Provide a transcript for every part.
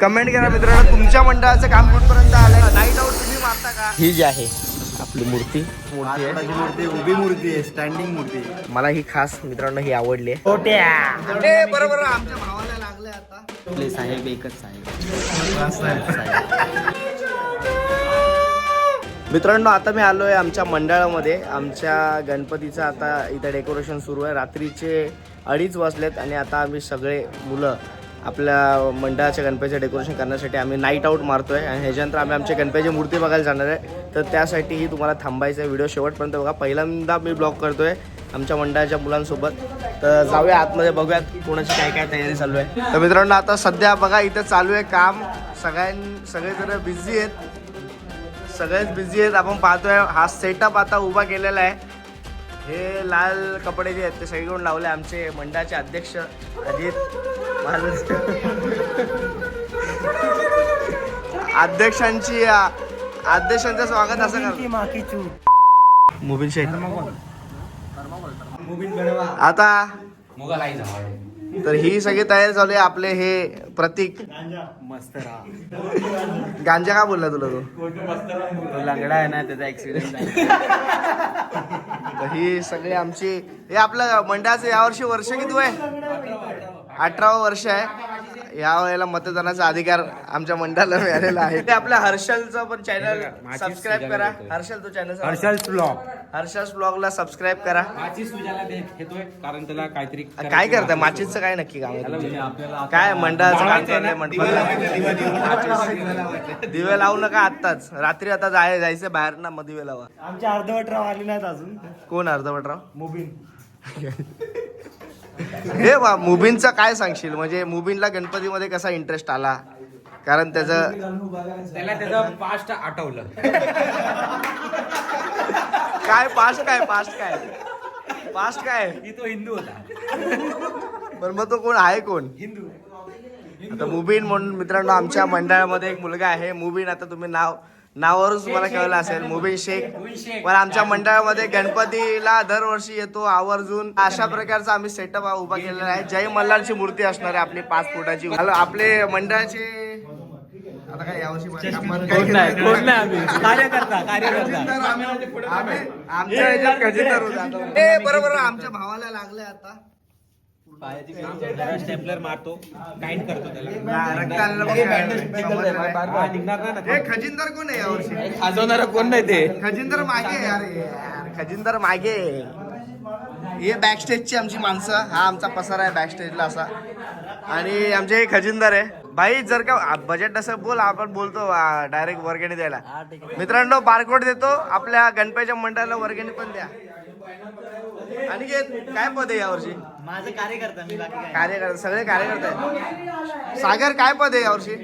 Comment करा मित्रांनो तुमच्या मंडळाचं काम कुठपर्यंत आलंय? नाईट आउट तुम्ही मारता का? ही जी आहे आपली मूर्ती. मूर्ती आहे. मूर्ती उभी मूर्ती आहे स्टँडिंग मूर्ती आहे. मला ही खास मित्रांनो ही आवडली आहे. बरोबर आमच्या भावाला लागले आता. आपले साहेब एकच साहेब. मित्रांनो आता मी आलो आहे आमच्या मंडळामध्ये. आमच्या गणपतीचं आता इथं डेकोरेशन सुरू आहे. रात्रीचे अडीच वाजलेत आणि आता आम्ही सगळे मुलं आपल्या मंडळाच्या गणपतीचं डेकोरेशन करण्यासाठी आम्ही नाईट आऊट मारतोय आणि ह्याच्यानंतर आम्ही आमच्या गणपतीची मूर्ती बघायला जाणार आहे. तर त्यासाठीही तुम्हाला थांबायचं आहे व्हिडिओ शेवटपर्यंत बघा. पहिल्यांदा मी ब्लॉग करतोय आमच्या मंडळाच्या मुलांसोबत. तर जाऊया आतमध्ये बघूयात कोणाची काय काय तयारी चालू आहे. तर मित्रांनो आता सध्या बघा इथं चालू आहे काम. सगळ्यां सगळेजण बिझी आहेत. सगळेच बिझी आहेत. आपण पाहतोय हा सेटअप आता उभा केलेला आहे. हे लाल कपडे जे आहेत ते सगळीकडून लावले आमचे मंडळाचे अध्यक्ष अजित अध्यक्षांची अध्यक्षांचं स्वागत असं कर मुबिन शेख. आता तर ही सगळी तयारी चालू आहे. आपले हे प्रतीक. मस्त गांजा का बोलला तुला तू? तो लंगडा आहे ना त्याचा तर ही सगळी आमची हे आपलं मंडळाचं यावर्षी वर्ष किती आहे अठरावं वर्ष आहे. या वेळेला मतदानाचा अधिकार आमच्या मंडळाला मिळालेला आहे. ते आपल्या हर्षलचं पण चॅनल सबस्क्राईब करा. हर्षल तो चॅनल हर्षल ब्लॉग हर्षल ब्लॉगला सबस्क्राईब करा. माचीस तुझ्याला दे घेतोय कारण त्याला काहीतरी काय करताय? माचीचं काय नक्की काम आहे तुमचं? आपल्याला काय मंडळाचं काम चाललंय दिवे लावू नका आत्ताच. रात्री आता जाय जायचं बाहेर ना मग दिवे लावा. आमच्या अर्धवट राव आली नाहीत अजून. कोण अर्धवटराव? मुबीन. हे वा मुबीनचं काय सांगशील? म्हणजे मुबीनला गणपतीमध्ये कसा इंटरेस्ट आला? कारण त्याचं त्याला त्याचं पास्ट आठवलं. काय पास्ट काय पास्ट काय? पास्ट काय? की तो हिंदू होता. पण मग तो कोण? आहे कोण? हिंदू. आता मुबीन म्हणून मित्रांनो आमच्या मंडळामध्ये एक मुलगा आहे. मुबीन आता तुम्ही नाव नावावरून तुम्हाला कळलं असेल मुबीन शेख. पण आमच्या मंडळामध्ये गणपतीला दरवर्षी येतो आवर्जून. अशा प्रकारचा आम्ही सेटअप उभा केलेला आहे. जय मल्हारची मूर्ती असणार आहे आपली पाच फुटाची हॅलो, आपले मंडळाचे आता काय यावर्षी आमच्या बरोबर आमच्या भावाला लागले आता. स्टेपलर मारतो काइंड करतो त्याला. निघणार ना खजिनदार कोण आहे यावर्षी खाजवणारा कोण नाही ते. खजिनदार मागे आहे, अरे यार, खजिनदार मागे आहे. हे बॅकस्टेजची आमची माणसं हा आमचा पसारा आहे बॅकस्टेजला असा. आणि आमचे हे खजिनदार आहे. भाई जर का बजेट असं बोल आपण बोलतो डायरेक्ट वर्गणी द्यायला. मित्रांनो बारकोड देतो. आपल्या गणपतीच्या मंडळाला वर्गणी पण द्या. आणि काय पद आहे यावर्षी? माझं कार्यकर्ता मी बाकी काय? कार्यकर्ते सगळे कार्यकर्ते आहेत. सागर काय पद आहे यावर्षी?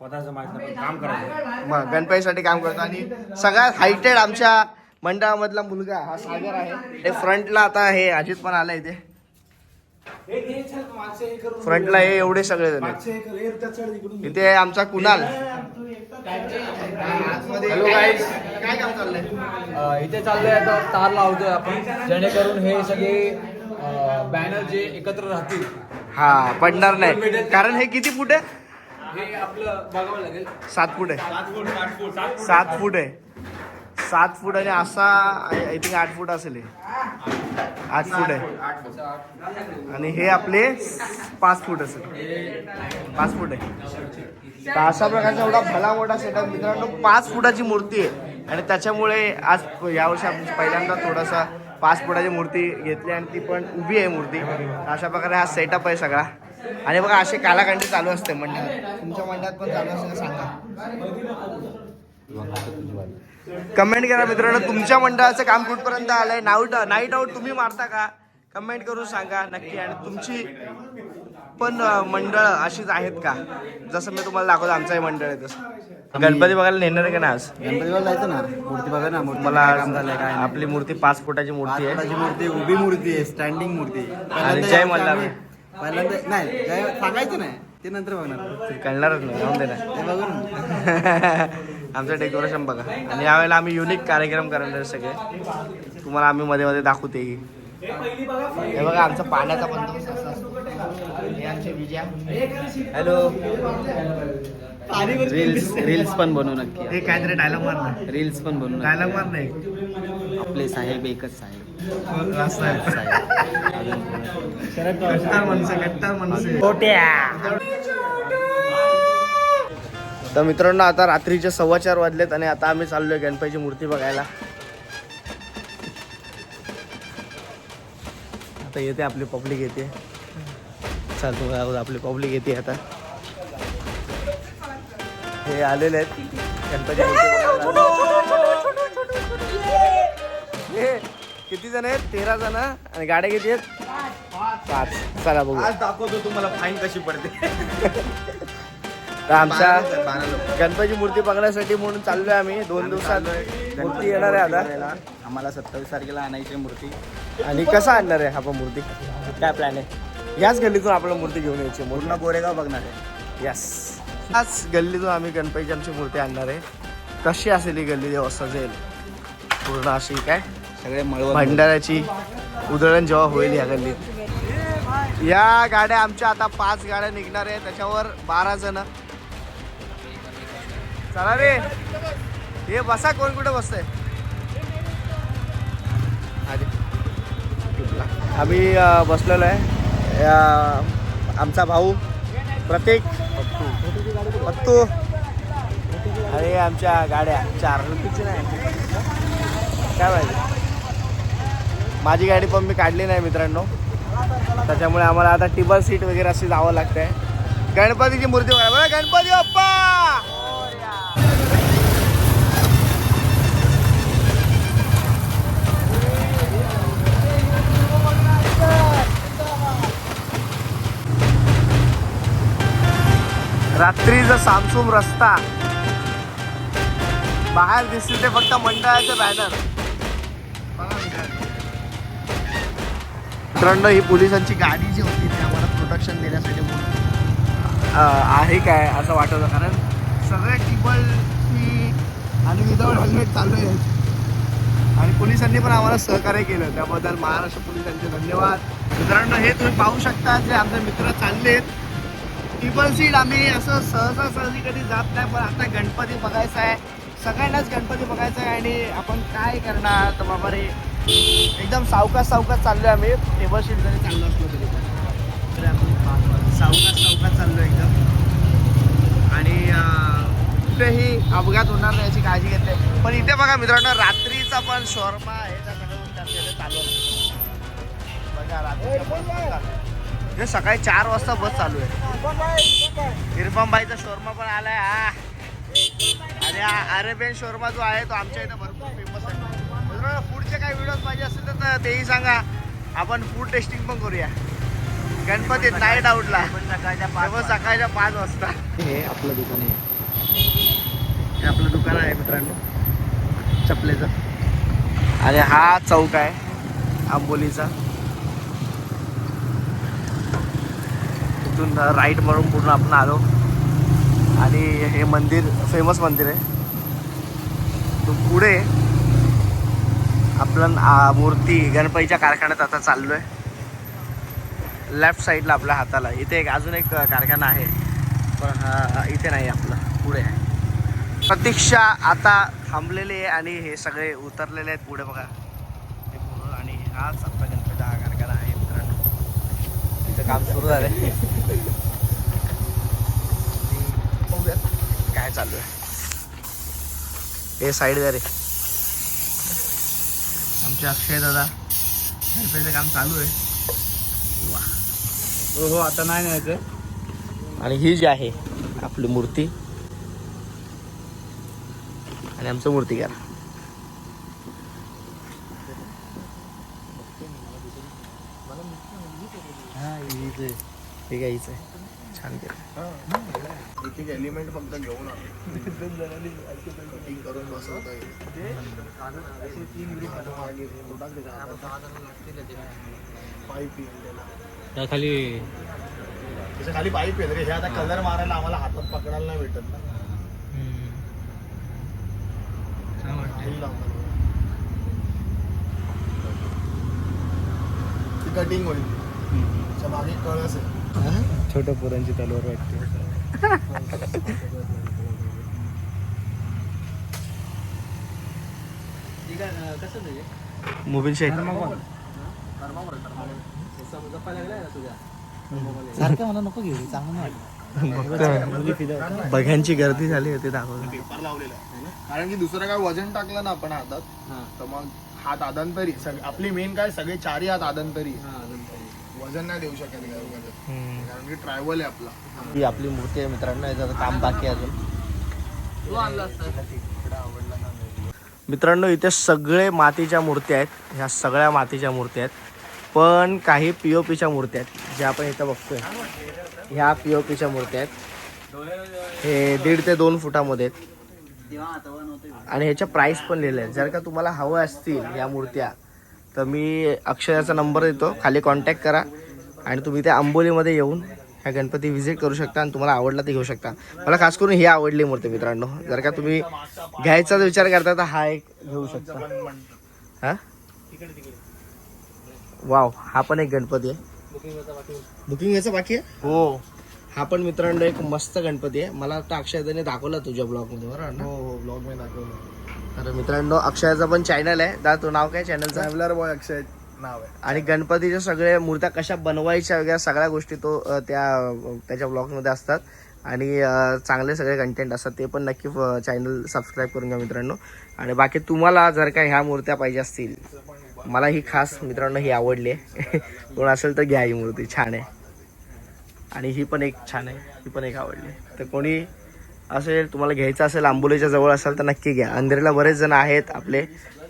पदाचं काम करायचं मग गणपतीसाठी काम करतो. आणि सगळ्यात हायटेड आमच्या मंडळामधला मुलगा हा सागर आहे. हे फ्रंटला आता हे अजित पण आलाय इथे. फ्रंटला हे एवढे सगळे जण. इथे आमचा कुणाल. हॅलो गाईज काय काम चाललंय? इथे चाललंय आता तार लावतोय आपण. जेणेकरून हे सगळे बॅनर जे एकत्र राहतील. हा पडणार नाही. कारण हे किती फूट आहे? हे आपलं बघावं लागेल. सात फूट आहे. सात फूट आहे. सात फूट आणि असा आय थिंक आठ फूट असेल आठ फूट आहे. आणि हे आपले पाच फूट असेल. पाच फूट आहे. तर अशा प्रकारचा एवढा भला मोठा सेटअप मित्रांनो पाच फुटाची मूर्ती आहे. आणि त्याच्यामुळे आज यावर्षी आपण पहिल्यांदा थोडासा पाच फुटाची मूर्ती घेतली आणि ती पण उभी आहे मूर्ती. अशा प्रकारे हा सेटअप आहे सगळा. आणि बघा असे कालाकांडी चालू असते मंडळात. तुमच्या मंडळात पण चालू असेल सांगा. कमेंट करा मित्रांनो तुमच्या मंडळाचं काम कुठपर्यंत आलंय? नाईट नाईट आऊट तुम्ही मारता का? कमेंट करून सांगा नक्की. आणि तुमची पण मंडळ अशीच आहेत का? जसं मी तुम्हाला दाखवतो आमचंही मंडळ आहे तसं. गणपती बघायला नेणार आहे का ना आज? गणपतीला जायचं ना. मूर्ती बघा ना. मूर्ती मला काय. आपली मूर्ती पाच फुटाची मूर्ती आहे. मूर्ती उभी मूर्ती आहे स्टँडिंग मूर्ती आहे. पहिल्यांदा जय मल्हार. आम्ही- पहिल्यांदा नाही जय सांगायचं नाही. ते नंतर बघणार. ते कळणारच नाही जाऊन दे ना. ते बघू ना. आमचं डेकोरेशन बघा. आणि यावेळेला आम्ही युनिक कार्यक्रम करणार आहे सगळे. तुम्हाला आम्ही मध्ये मध्ये दाखवते. हे बघा आमचा पाण्याचा बंदोबस्त असा असतो. आमचे विजया. हॅलो रील्स रील्स पण बनवू नक्की. हे काहीतरी डायलॉग मारणार. रील्स पण बनवू. डायलॉग मार नाही आपले साहेब एकच साहेब. साहेब? कट्टर मनसे कट्टर मनसे तर मित्रांनो आता रात्रीचे सव्वा चार वाजलेत आणि आता आम्ही चाललोय गणपतीची मूर्ती बघायला. आता येते आपली पब्लिक येते. चालतो आपली पब्लिक येते आता. हे आलेले आहेत. गणपती हे किती जण आहेत? तेरा जण आणि गाड्या किती आहेत? पाच. चला बघू आज दाखवतो तुम्हाला फाईन कशी पडते. तर आमच्या गणपती मूर्ती बघण्यासाठी म्हणून चाललोय आम्ही. दोन दिवसात मूर्ती येणार आहे आता. आम्हाला सत्तावीस तारखेला आणायची मूर्ती. आणि कसं आणणार आहे आपण मूर्ती? काय प्लॅन आहे? याच गल्लीतून आपल्याला मूर्ती घेऊन यायची पूर्ण गोरेगाव बघणार आहे. यस याच गल्लीतून आम्ही गणपतीची आमची मूर्ती आणणार आहे. कशी असेल ही गल्ली जेव्हा सजेल? पूर्ण अशी काय? सगळे भंडाऱ्याची उधळण जेव्हा होईल या गल्लीत. या गाड्या आमच्या आता पाच गाड्या निघणार आहे. त्याच्यावर बारा जण. चला रे. हे बसा कोण कुठं बसतंय? आधी. आम्ही बसलेलो आहे. आमचा भाऊ प्रतीक पत्तू अरे आमच्या गाड्या चार. रुपीची नाही काय माहिती? माझी गाडी पण मी काढली नाही मित्रांनो. त्याच्यामुळे आम्हाला आता टिबल सीट वगैरे अशी जावं लागतंय. गणपतीची मूर्ती बघा, गणपती बाप्पा! रात्रीचा सामसूम रस्ता बाहेर दिसते ते फक्त मंडळाचे बॅनर मित्रांनो ही पोलिसांची गाडी जी होती ती आम्हाला प्रोटेक्शन देण्यासाठी आहे काय असं वाटत होतं कारण? सगळे टिबल आणि विदाऊट हेल्मेट चालू आहेत आणि पोलिसांनी पण आम्हाला सहकार्य केलं. त्याबद्दल महाराष्ट्र पोलिसांचे धन्यवाद. मित्रांनो हे तुम्ही पाहू शकता जे आमचे मित्र चाललेत. टिबल सीट आम्ही असं सहसा सहजी कधी जात नाही पण आता गणपती बघायचा आहे. सगळ्यांनाच गणपती बघायचा आहे आणि आपण काय करणार? तर बाबा रे एकदम सावकाश सावकाश चाललोय आम्ही. टेबल सीट जरी चांगलं असलो तरी सावकाश सावकाश चाललो एकदम. आणि कुठेही अपघात होणार नाही याची काळजी घेतली पण इथे बघा मित्रांनो रात्रीचा पण शॉर्मा आहे. चालू बघा रात्री हे सकाळी चार वाजता बस चालू आहे. इरफान भाईचा शोरमा पण आलाय हा. आणि अरेबियन शोरमा जो आहे तो आमच्या इथे भरपूर फेमस आहे. मित्रांनो फूडचे काही व्हिडिओज पाहिजे असतील तर- तेही सांगा. आपण फूड टेस्टिंग पण करूया. गणपतीत नाईट आउटला सकाळच्या पाच वाजता. हे आपलं दुकान आहे. हे आपलं दुकान आहे मित्रांनो. चपलेचं. आणि हा चौक आहे आंबोलीचा. इथून राईट म्हणून पूर्ण आपण आलो. आणि हे मंदिर फेमस मंदिर आहे. तो पुढे आपलं मूर्ती गणपतीच्या कारखान्यात आता चाललो आहे लेफ्ट साईडला आपल्या हाताला. इथे एक अजून एक कारखाना आहे. पण इथे नाही आपलं. पुढे आहे. प्रतीक्षा आता थांबलेली आहे आणि हे सगळे उतरलेले आहेत पुढे बघा. पूर्ण आणि हाच आपला गणपती हा कारखाना काम सुरू झालंय. काय चालू आहे. हे साईड रे आमचे अक्षय दादा हेल्पेचं काम चालू आहे. वा. हो हो आता नाही न्यायचं. आणि ही जी आहे आपली मूर्ती. आणि आमचं घ्या. ठीक आहे हीच आहे छान केलं एक एक एलिमेंट फक्त घेऊन करून बसवता पाईप त्याखाली त्याच्याखाली पाईप आहे रे. हे आता कलर मारायला आम्हाला हातात पकडायला नाही भेटत ना. कटिंग होईल. छोट्या पोरांची तलवार वाटते. मोबाईल शेट. सारखं मला नको घेऊ चांगलं नाही बघ्यांची गर्दी झाली होती दाखवलं पेपर लावलेला आहे कारण की दुसरं काय वजन टाकलं ना आपण हातात तर मग हात आदंतरी आपली मेन काय सगळे चारही हात आदंतरी वजन नाही देऊ शकत. कारण की ट्रॅव्हल आहे आपला. ही आपली मूर्ती आहे मित्रांनो याचं काम बाकी आहे अजून. मित्रांनो इथे सगळे मातीच्या मूर्त्या आहेत. ह्या सगळ्या मातीच्या मूर्त्या आहेत. पण काही पी ओ पीच्या मूर्त्या आहेत. ज्या आपण इथं बघतोय. ह्या पी ओ पीच्या मूर्त्या आहेत. हे दीड ते दोन फुटामध्ये आहेत. आणि ह्याच्या प्राईस पण लिहिल्या आहेत जर का तुम्हाला हवं असतील या मूर्त्या तर मी अक्षयाचा नंबर देतो. खाली कॉन्टॅक्ट करा. आणि तुम्ही त्या आंबोलीमध्ये येऊन ह्या गणपती व्हिजिट करू शकता आणि तुम्हाला आवडला ते घेऊ शकता. मला खास करून ही आवडली मूर्ती मित्रांनो. जर का तुम्ही घ्यायचा विचार करता तर हा एक घेऊ शकता. हा? वाव हा पण एक गणपती आहे. बुकिंग व्हायचं बाकी आहे? हो. हा पण मित्रांनो एक मस्त गणपती आहे. मला वाटतं अक्षयदाने दाखवला तुझ्या ब्लॉगमध्ये बरोबर ना? हो हो ब्लॉग मी दाखवलं. तर मित्रांनो अक्षयाचं पण चॅनल आहे. दा तू नाव काय चॅनलचं ट्रॅव्हलर बॉय अक्षय नाव आहे. आणि गणपतीच्या सगळ्या मूर्त्या कशा बनवायच्या वगैरे सगळ्या गोष्टी तो अ, त्या त्याच्या ब्लॉगमध्ये असतात. आणि अ, चांगले सगळे कंटेंट असतात. ते पण नक्की चॅनल सबस्क्राईब करून घ्या मित्रांनो. आणि बाकी तुम्हाला जर का ह्या मूर्त्या पाहिजे असतील मला ही खास मित्रांनो ही आवडली आहे. कोण असेल तर घ्या ही मूर्ती. छान आहे. आणि ही पण एक छान आहे. ही पण एक आवडली तर कोणी असेल तुम्हाला घ्यायचं असेल आंबोलीच्या जवळ असाल तर नक्की घ्या. अंधेरीला बरेच जण आहेत आपले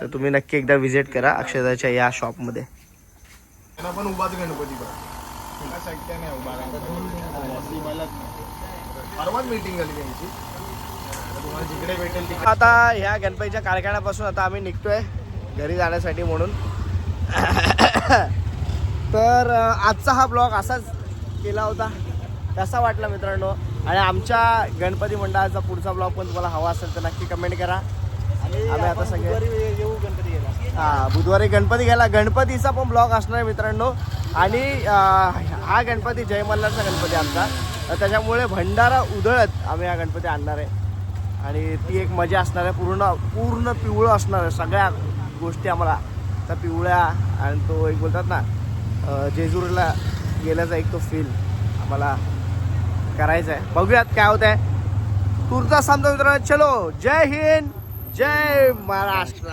तर तुम्ही नक्की एकदा व्हिजिट करा अक्षयदाच्या या शॉपमध्ये त्यांना पण उभाच गणपती बघ एका साईडच्या नाही उभा पॉसिबलच नाही परवाच मीटिंग झाली त्यांची. आता ह्या गणपतीच्या कारखान्यापासून आता आम्ही निघतोय घरी जाण्यासाठी म्हणून. तर आजचा हा ब्लॉग असाच केला होता. कसा वाटला मित्रांनो? आणि आमच्या गणपती मंडळाचा पुढचा ब्लॉग पण तुम्हाला हवा असेल तर नक्की कमेंट करा. आम्ही आता सगळे येऊ गणपती हा बुधवारी गणपती गेला गणपतीचा पण ब्लॉग असणार आहे मित्रांनो. आणि हा गणपती जय मल्हारचा गणपती आमचा. तर त्याच्यामुळे भंडारा उधळत आम्ही हा गणपती आणणार आहे. आणि ती एक मजा असणार आहे. पूर्ण पूर्ण पिवळं असणार आहे. सगळ्या गोष्टी आम्हाला त्या पिवळ्या आणि तो एक बोलतात ना जेजुरीला गेल्याचा एक तो फील आम्हाला करायचं आहे बघूयात काय होत आहे तुरचा सांगतो मित्रांनो. चलो. जय हिंद. जय महाराष्ट्र.